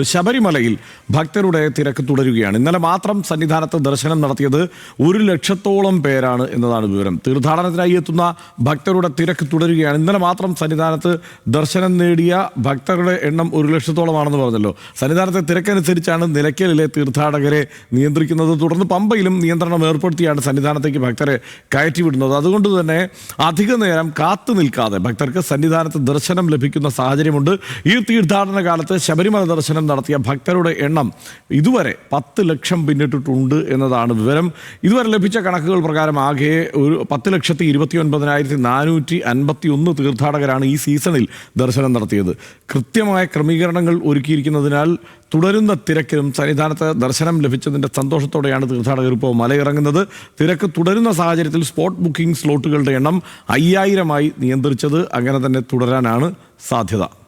ശബരിമലയിൽ ഭക്തരുടെ തിരക്ക് തുടരുകയാണ്. ഇന്നലെ മാത്രം സന്നിധാനത്ത് ദർശനം നടത്തിയത് ഒരു ലക്ഷത്തോളം പേരാണ് എന്നതാണ് വിവരം. തീർത്ഥാടനത്തിനായി എത്തുന്ന ഭക്തരുടെ തിരക്ക് തുടരുകയാണ്. ഇന്നലെ മാത്രം സന്നിധാനത്ത് ദർശനം നേടിയ ഭക്തരുടെ എണ്ണം ഒരു ലക്ഷത്തോളമാണെന്ന് പറഞ്ഞല്ലോ. സന്നിധാനത്തെ തിരക്കനുസരിച്ചാണ് നിലയ്ക്കലിലെ തീർത്ഥാടകരെ നിയന്ത്രിക്കുന്നത്. തുടർന്ന് പമ്പയിലും നിയന്ത്രണം ഏർപ്പെടുത്തിയാണ് സന്നിധാനത്തേക്ക് ഭക്തരെ കയറ്റിവിടുന്നത്. അതുകൊണ്ട് തന്നെ അധിക നേരം കാത്തു നിൽക്കാതെ ഭക്തർക്ക് സന്നിധാനത്ത് ദർശനം ലഭിക്കുന്ന സാഹചര്യമുണ്ട്. ഈ തീർത്ഥാടന കാലത്ത് ശബരിമല ദർശനം നടത്തിയ ഭക്തരുടെ എണ്ണം ഇതുവരെ പത്ത് ലക്ഷം പിന്നിട്ടിട്ടുണ്ട് എന്നതാണ് വിവരം. ഇതുവരെ ലഭിച്ച കണക്കുകൾ പ്രകാരം ആകെ ഒരു പത്ത് ലക്ഷത്തി ഇരുപത്തി ഒൻപതിനായിരത്തി നാനൂറ്റി അൻപത്തി ഒന്ന് തീർത്ഥാടകരാണ് ഈ സീസണിൽ ദർശനം നടത്തിയത്. കൃത്യമായ ക്രമീകരണങ്ങൾ ഒരുക്കിയിരിക്കുന്നതിനാൽ തുടരുന്ന തിരക്കിലും സന്നിധാനത്ത് ദർശനം ലഭിച്ചതിന്റെ സന്തോഷത്തോടെയാണ് തീർത്ഥാടകർ ഇപ്പോൾ മലയിറങ്ങുന്നത്. തിരക്ക് തുടരുന്ന സാഹചര്യത്തിൽ സ്പോട്ട് ബുക്കിംഗ് സ്ലോട്ടുകളുടെ എണ്ണം അയ്യായിരമായി നിയന്ത്രിച്ചത് അങ്ങനെ തന്നെ തുടരാനാണ് സാധ്യത.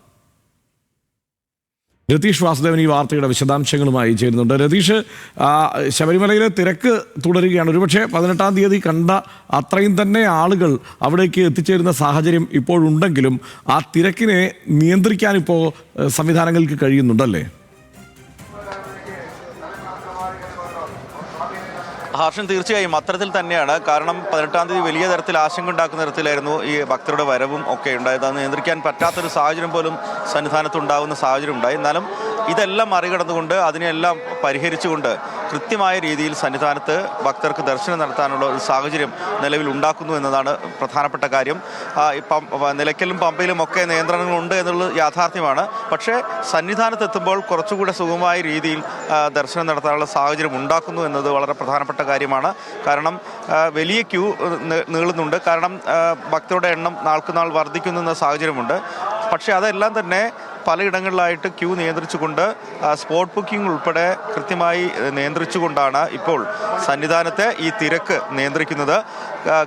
രതീഷ് വാസുദേവൻ ഈ വാർത്തയുടെ വിശദാംശങ്ങളുമായി ചേരുന്നുണ്ട്. രതീഷ് ശബരിമലയിലെ തിരക്ക് തുടരുകയാണ്. ഒരുപക്ഷെ പതിനെട്ടാം തീയതി കണ്ട അത്രയും തന്നെ ആളുകൾ അവിടേക്ക് എത്തിച്ചേരുന്ന സാഹചര്യം ഇപ്പോഴുണ്ടെങ്കിലും ആ തിരക്കിനെ നിയന്ത്രിക്കാൻ ഇപ്പോൾ സംവിധാനങ്ങൾക്ക് കഴിയുന്നുണ്ടല്ലേ? ഹർഷൻ തീർച്ചയായും അത്തരത്തിൽ തന്നെയാണ്. കാരണം പതിനെട്ടാം തീയതി വലിയ തരത്തിൽ ആശങ്ക ഉണ്ടാക്കുന്ന തരത്തിലായിരുന്നു ഈ ഭക്തരുടെ വരവും ഒക്കെ ഉണ്ടായത്. അത് നിയന്ത്രിക്കാൻ പറ്റാത്തൊരു സാഹചര്യം പോലും സന്നിധാനത്ത് ഉണ്ടാകുന്ന സാഹചര്യം ഉണ്ടായി എന്നാലും ഇതെല്ലാം മറികടന്നുകൊണ്ട് അതിനെല്ലാം പരിഹരിച്ചുകൊണ്ട് കൃത്യമായ രീതിയിൽ സന്നിധാനത്ത് ഭക്തർക്ക് ദർശനം നടത്താനുള്ള ഒരു സാഹചര്യം നിലവിൽ ഉണ്ടാക്കുന്നു എന്നതാണ് പ്രധാനപ്പെട്ട കാര്യം. നിലയ്ക്കലും പമ്പയിലും ഒക്കെ നിയന്ത്രണങ്ങളുണ്ട് എന്നുള്ളത് യാഥാർത്ഥ്യമാണ്. പക്ഷേ സന്നിധാനത്ത് എത്തുമ്പോൾ കുറച്ചുകൂടെ സുഗമമായ രീതിയിൽ ദർശനം നടത്താനുള്ള സാഹചര്യം ഉണ്ടാക്കുന്നു എന്നത് വളരെ പ്രധാനപ്പെട്ട കാര്യമാണ്. കാരണം വലിയ ക്യൂ നീളുന്നുണ്ട്. കാരണം ഭക്തരുടെ എണ്ണം നാൾക്കുനാൾ വർദ്ധിക്കുന്നു സാഹചര്യമുണ്ട്. പക്ഷേ അതെല്ലാം തന്നെ പലയിടങ്ങളിലായിട്ട് ക്യൂ നിയന്ത്രിച്ചുകൊണ്ട് സ്പോട്ട് ബുക്കിംഗ് ഉൾപ്പെടെ കൃത്യമായി നിയന്ത്രിച്ചുകൊണ്ടാണ് ഇപ്പോൾ സന്നിധാനത്തെ ഈ തിരക്ക് നിയന്ത്രിക്കുന്നത്.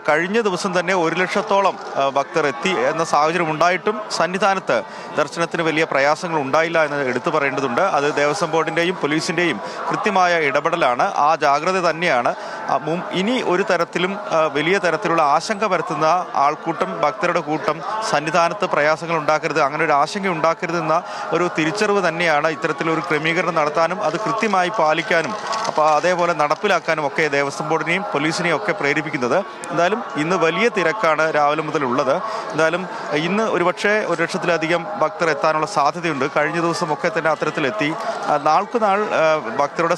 കഴിഞ്ഞ ദിവസം തന്നെ ഒരു ലക്ഷത്തോളം ഭക്തർ എത്തി എന്ന സാഹചര്യം ഉണ്ടായിട്ടും സന്നിധാനത്ത് ദർശനത്തിന് വലിയ പ്രയാസങ്ങൾ ഉണ്ടായില്ല എന്ന് എടുത്തു പറയേണ്ടതുണ്ട്. അത് ദേവസ്വം ബോർഡിന്റെയും പോലീസിന്റെയും കൃത്യമായ ഇടപെടലാണ്. ആ ജാഗ്രത തന്നെയാണ്. ഇനി ഒരു തരത്തിലും വലിയ തരത്തിലുള്ള ആശങ്ക പരത്തുന്ന ആൾക്കൂട്ടം ഭക്തരുടെ കൂട്ടം സന്നിധാനത്ത് പ്രയാസങ്ങൾ ഉണ്ടാക്കരുത് അങ്ങനെ ഒരു ആശങ്ക ഉണ്ടാക്കരുതെന്ന ഒരു തിരിച്ചറിവ് തന്നെയാണ് ഇത്തരത്തിലൊരു ക്രമീകരണം നടത്താനും അത് കൃത്യമായി പാലിക്കാനും അപ്പോൾ അതേപോലെ നടപ്പിലാക്കാനും ഒക്കെ ദേവസ്വം ബോർഡിനെയും പോലീസിനെയും ഒക്കെ പ്രേരിപ്പിക്കുന്നത്. എന്തായാലും ഇന്ന് വലിയ തിരക്കാണ് രാവിലെ മുതൽ ഉള്ളത്. എന്തായാലും ഇന്ന് ഒരുപക്ഷെ ഒരു ലക്ഷത്തിലധികം ഭക്തർ എത്താനുള്ള സാധ്യതയുണ്ട്. കഴിഞ്ഞ ദിവസമൊക്കെ തന്നെ അത്തരത്തിലെത്തി. നാൾക്കുനാൾ നാൾക്ക് ഭക്തരുടെ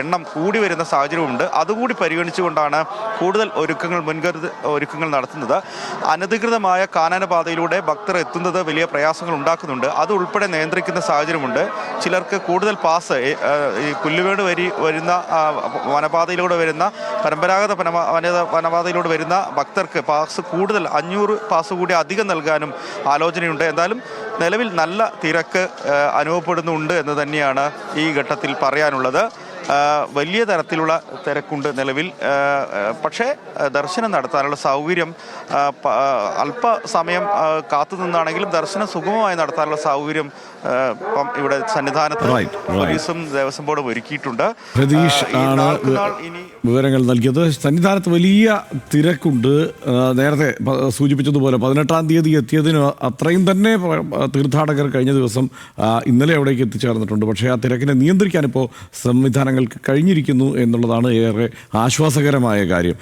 എണ്ണം കൂടി വരുന്ന സാഹചര്യമുണ്ട് അതുകൂടി പരിഗണിച്ചുകൊണ്ടാണ് കൂടുതൽ ഒരുക്കങ്ങൾ മുൻകരുത ഒരുക്കങ്ങൾ നടത്തുന്നത്. അനധികൃതമായ കാനനപാതയിലൂടെ ഭക്തർ എത്തുന്നത് വലിയ പ്രയാസങ്ങൾ ഉണ്ടാക്കുന്നുണ്ട്. അത് ഉൾപ്പെടെ നിയന്ത്രിക്കുന്ന സാഹചര്യമുണ്ട്. ചിലർക്ക് കൂടുതൽ പാസ് ഈ പുല്ലുവേട് വരി വരുന്ന വനപാതയിലൂടെ വരുന്ന പരമ്പരാഗത വനത വനപാതയിലൂടെ വരുന്ന ഭക്തർക്ക് പാസ് കൂടുതൽ അഞ്ഞൂറ് പാസ് കൂടി അധികം നൽകാനും ആലോചനയുണ്ട്. എന്തായാലും നിലവിൽ നല്ല തിരക്ക് അനുഭവപ്പെടുന്നുണ്ട് എന്ന് തന്നെയാണ് ഈ ഘട്ടത്തിൽ പറയാനുള്ളത്. വലിയ തരത്തിലുള്ള തിരക്കുണ്ട് നിലവിൽ. പക്ഷേ ദർശനം നടത്താനുള്ള സൗകര്യം അല്പസമയം കാത്തു നിന്നാണെങ്കിലും ദർശനം സുഗമമായി നടത്താനുള്ള സൗകര്യം ഇപ്പം ഇവിടെ സന്നിധാനത്ത്. പോലീസും ദേവസ്വം ബോർഡും ഒരുക്കിയിട്ടുണ്ട്. പ്രതീഷ് ആണ് വിവരങ്ങൾ നൽകിയത്. സന്നിധാനത്ത് വലിയ തിരക്കുണ്ട്. നേരത്തെ സൂചിപ്പിച്ചതുപോലെ പതിനെട്ടാം തീയതി എത്തിയതിന് അത്രയും തന്നെ തീർത്ഥാടകർ കഴിഞ്ഞ ദിവസം ഇന്നലെ അവിടേക്ക് എത്തിച്ചേർന്നിട്ടുണ്ട്. പക്ഷേ ആ തിരക്കിനെ നിയന്ത്രിക്കാൻ ഇപ്പോൾ സംവിധാനങ്ങൾക്ക് കഴിഞ്ഞിരിക്കുന്നു എന്നുള്ളതാണ് ഏറെ ആശ്വാസകരമായ കാര്യം.